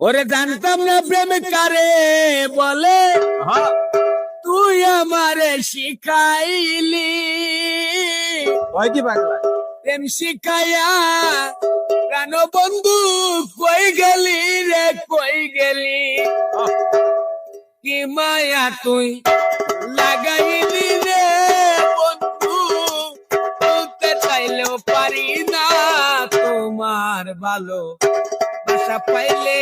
ওরে জানতাম না প্রেম কারে বলে? তুই আমারে শিখাইলি। কি পাগলা প্রেম শিখাইয়া প্রাণ বন্ধু কই গেলি রে কই গেলি? কি মায়া তুই লাগাইলি রে বন্ধু? বলতে চাইলেও পারি না তোমার ভালো বাসা পাইলে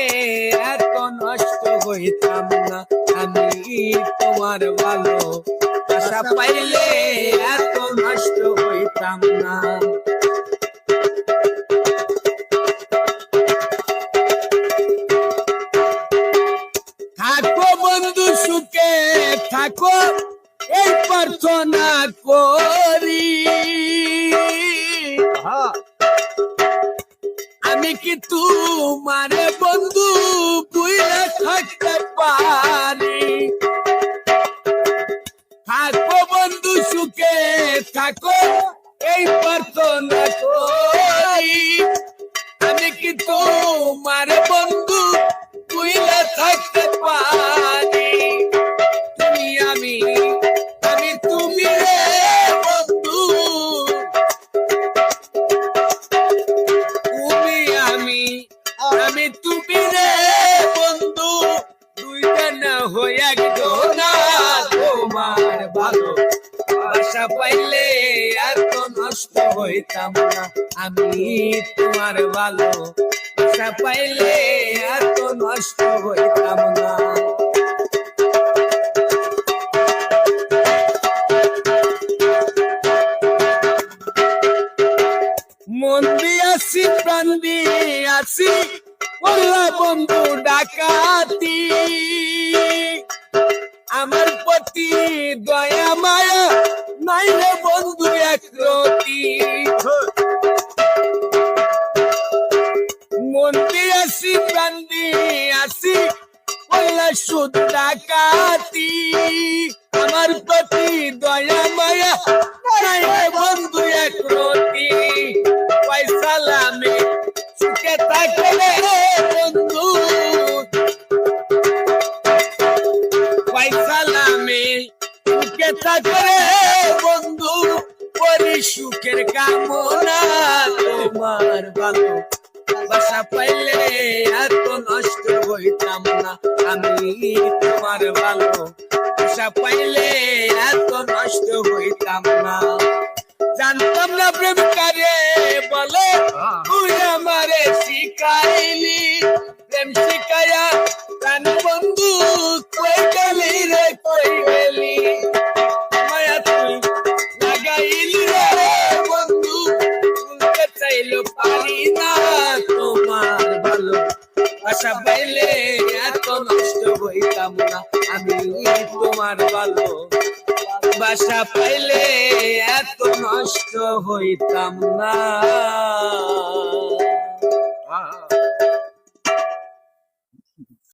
এত নষ্ট হইতাম না। আমি তোমার ভালো বাসা পাইলে এত নষ্ট হইতাম না। থাকো বন্ধু সুখে, থাকো, এই প্রার্থনা করি। আমি কি তোমার বন্ধু? বুঝে থাকতে পারি। থাকো বন্ধু সুখে থাকো এই প্রার্থনা করি। হয়ে একজন তোমার ভালো। আশা পাইলে এত নষ্ট হইতাম না। আমি তোমার ভালো। আশা পাইলে এত নষ্ট হইতাম না। মন দিয়াছি প্রাণ দিয়াছি বন্ধু ডাকাতি। আমার প্রতি দয়া মায়া, নাই রে বন্ধু, এক রতি। মন আসি, প্রাণ আসি বললা শুধু ডাকাতি। আমার প্রতি দয়া মায়া, নাই রে সুখে থাকলে বন্ধু করি সুখের কামনা তোমার ভালো বাসা পাইলে এত নষ্ট হইতাম না। আমি তোমার ভালো বাসা পাইলে এত নষ্ট হইতাম না। জানতাম না প্রেম কারে বলে, তুই আমারে শিখাইলি প্রেম শিখায়া না তোমার ভালো। আশা পাইলে এত নষ্ট হইতাম না, আমি তোমার ভালো। বাসা পাইলে এত নষ্ট হইতাম না।